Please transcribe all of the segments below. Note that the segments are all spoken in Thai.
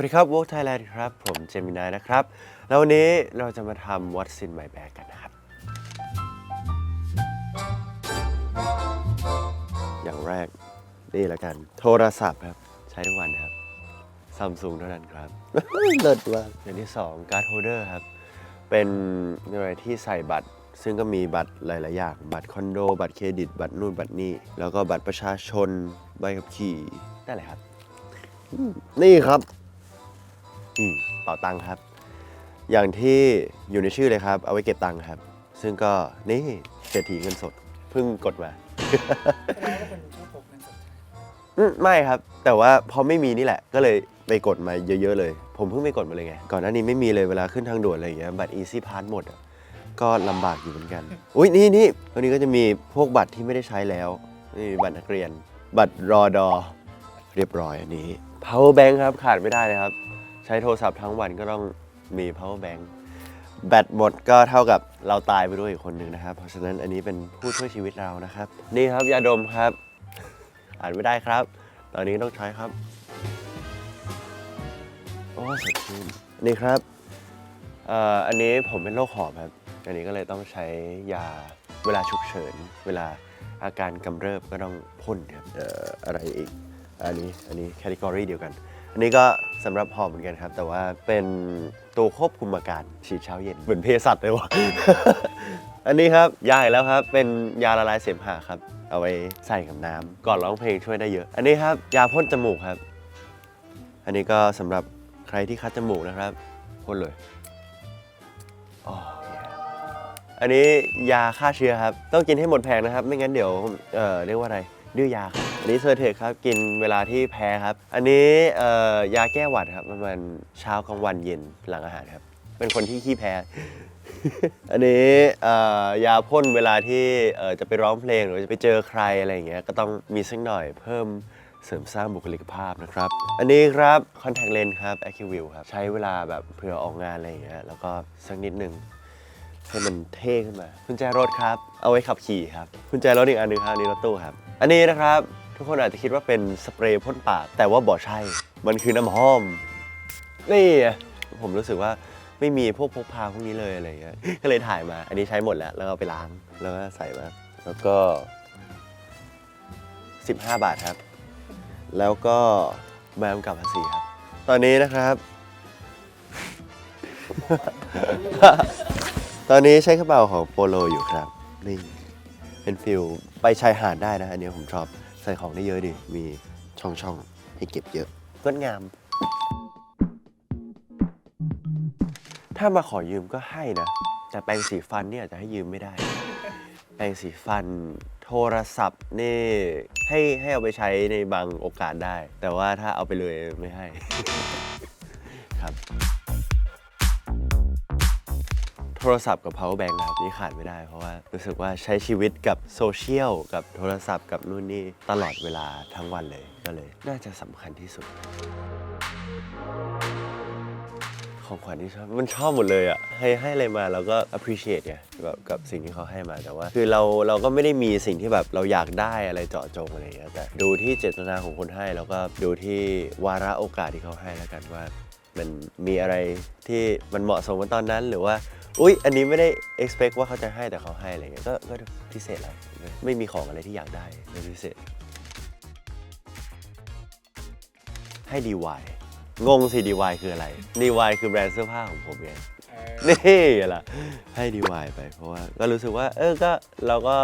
วัสดีครับ w o r k Thailand ครับ ผมเจมินายนะครับ แล้ววันนี้เราจะมาทำ What's in my bag กันนะครับ อย่างแรกนี่ละกัน โทรศัพท์ครับ ใช้ทุกวันครับซัมซุงเท่านั้นครับ เลิศมากอย่างที่2การ์ดโฮเดอร์ครับ เป็นอะไรที่ใส่บัตร ซึ่งก็มีบัตรหลาย ๆ อย่าง บัตรคอนโด บัตรเครดิต บัตรนู่นบัตรนี่ แล้วก็บัตรประชาชน ใบขับขี่นั่นแหละครับ นี่ครับ อืมเป๋าตังค์ครับ อย่างที่อยู่ในชื่อเลยครับ เอาไว้เก็บตังค์ครับ ซึ่งก็นี่เศรษฐีเงินสดเพิ่งกดมา แสดงว่าคนชอบพกเงินสดอืมไม่ครับ แต่ว่าพอไม่มีนี่แหละ ก็เลยไปกดมาเยอะ ๆ เลย ผมเพิ่งไปกดมาเลยไง ก่อนหน้านี้ไม่มีเลยเวลาขึ้นทางด่วนอะไรอย่างเงี้ยบัตร Easy Pass หมดอะก็ลำบากอยู่เหมือนกัน อุ้ยนี่นี่ตัวนี้ก็จะมีพวกบัตรที่ไม่ได้ใช้แล้วนี่บัตรนักเรียน บัตรรอดอ เรียบร้อยอันนี้ power bank ครับขาดไม่ได้เลยครับ ใช้โทรศัพท์ทั้งวันก็ต้องมี power bank แบตหมดก็เท่ากับเราตายไปด้วยอีกคนหนึ่งนะครับ เพราะฉะนั้นอันนี้เป็นผู้ช่วยชีวิตเรานะครับ นี่ครับยาดมครับ อ่านไม่ได้ครับ ตอนนี้ต้องใช้ครับ โอ้สดชื่นนี่ครับเอ่ออันนี้ผมเป็นโรคหอบครับ อันนี้ก็เลยต้องใช้ยาเวลาฉุกเฉิน เวลาอาการกำเริบก็ต้องพ่นครับเอ่ออะไรอีก อันนี้อันนี้แคตตากรีเดียวกัน อันนี้ก็สำหรับหอบเหมือนกันครับ แต่ว่าเป็นตัวควบคุมอาการฉีดเช้าเย็นเหมือนเภสัชเลยวะ อันนี้ครับยาอีกแล้วครับ เป็นยาละลายเสมหะครับ เอาไว้ใส่กับน้ำก่อนร้องเพลงช่วยได้เยอะ อันนี้ครับยาพ่นจมูกครับ อันนี้ก็สำหรับใครที่คัดจมูกนะครับพ่นเลยอ๋อ yeah อันนี้ยาฆ่าเชื้อครับ ต้องกินให้หมดแผงนะครับ ไม่งั้นเดี๋ยวเอ่อเรียกว่าอะไรดื้อยาครับ อันนี้เซอร์เทคครับ กินเวลาที่แพ้ครับ อันนี้เอ่อยาแก้หวัดครับประมาณเช้ากลางวันเย็นหลังอาหารครับ เป็นคนที่ขี้แพ้ อันนี้เอ่อยาพ่นเวลาที่เอ่อจะไปร้องเพลงหรือจะไปเจอใครอะไรอย่างเงี้ยก็ต้องมีสักหน่อยเพิ่มเสริมสร้างบุคลิกภาพนะครับ อันนี้ครับ contact lens ครับ Acuvue ครับ ใช้เวลาแบบเผื่อออกงานอะไรอย่างเงี้ยแล้วก็สักนิดหนึ่งให้มันเท่ขึ้นมากุญแจรถครับ เอาไว้ขับขี่ครับกุญแจรถอีกอันหนึงครับอันนี้รถตู้ครับ อันนี้นะครับ ทุกคนอาจจะคิดว่าเป็นสเปรย์พ่นปาก แต่ว่าบ่ใช่ มันคือน้ำหอม นี่ ผมรู้สึกว่าไม่มีพวกพกพาพวกนี้เลยอะไรเงี้ย ก็เลยถ่ายมา อันนี้ใช้หมดแล้ว แล้วเอาไปล้าง แล้วก็ใส่มา แล้วก็ 15 บาทครับ แล้วก็ใบกำกับภาษีครับ ตอนนี้นะครับ ตอนนี้ใช้กระเป๋าของโปโลอยู่ครับ นี่ เป็นฟิลไปชายหาดได้นะ อันนี้ผมชอบ ส่ของได้เยอะดีมีช่องๆให้เก็บเยอะงดงาม ถ้ามาขอยืมก็ให้นะ แต่แปรงสีฟันเนี่ยอาจจะให้ยืมไม่ได้ แปรงสีฟัน โทรศัพท์นี่ให้ให้เอาไปใช้ในบางโอกาสได้ แต่ว่าถ้าเอาไปเลยไม่ให้ ครับ โทรศัพท์กับ power bank นะครับนี่ขาดไม่ได้เพราะว่ารู้สึกว่าใช้ชีวิตกับโซเชียลกับโทรศัพท์กับนู่นนี่ตลอดเวลาทั้งวันเลยก็เลย น่าจะสำคัญที่สุด ของขวัญที่ชอบมันชอบหมดเลยอะให้ให้อะไรมาเราก็ appreciate ไงแบบกับสิ่งที่เขาให้มาแต่ว่า คือเราเราก็ไม่ได้มีสิ่งที่แบบเราอยากได้อะไรเจาะจงอะไรอย่างเงี้ยแต่ดูที่เจตนาของคนให้แล้วก็ดูที่วาระโอกาสที่เขาให้แล้วกันว่า มันมีอะไรที่มันเหมาะสมกับตอนนั้นหรือว่า อุ๊ย อันนี้ไม่ได้ expect ว่าเขาจะให้แต่เขาให้อะไรเงี้ยก็ก็พิเศษแล้วไม่มีของอะไรที่อยากได้เป็นพิเศษ ให้ DY งงสิ DY คืออะไร DY คือแบรนด์เสื้อผ้าของผมไงเออนี่ล่ะให้ DY ไป เพราะว่าก็รู้สึกว่า เออก็เราก็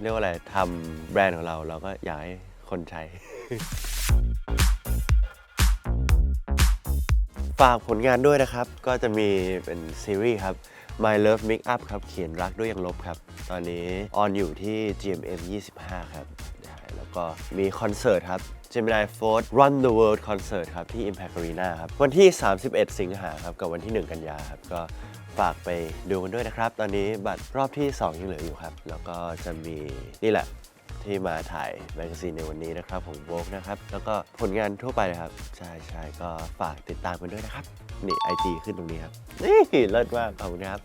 เรียกว่าอะไรทำแบรนด์ของเรา เราก็อยากให้คนใช้ ฝากผลงานด้วยนะครับ ก็จะมีเป็นซีรีส์ครับ My Love Make Up ครับ เขียนรักด้วยยังลบครับ ตอนนี้ออนอยู่ที่ GMM 25 ครับ แล้วก็มีคอนเสิร์ตครับ Gemini Force Run the World Concert ครับ ที่ Impact Arena ครับ วันที่ 31 สิงหาครับ กับวันที่ 1 กันยาครับ ก็ฝากไปดูกันด้วยนะครับ ตอนนี้บัตรรอบที่ 2 ยังเหลืออยู่ครับ แล้วก็จะมีนี่แหละ ที่มาถ่ายแมกกาซีนในวันนี้นะครับของโวกนะครับ แล้วก็ผลงานทั่วไปนะครับ ใช่ใช่ก็ฝากติดตามกันด้วยนะครับ นี่ไอจีขึ้นตรงนี้ครับ นี่เลิศมากขอบคุณครับ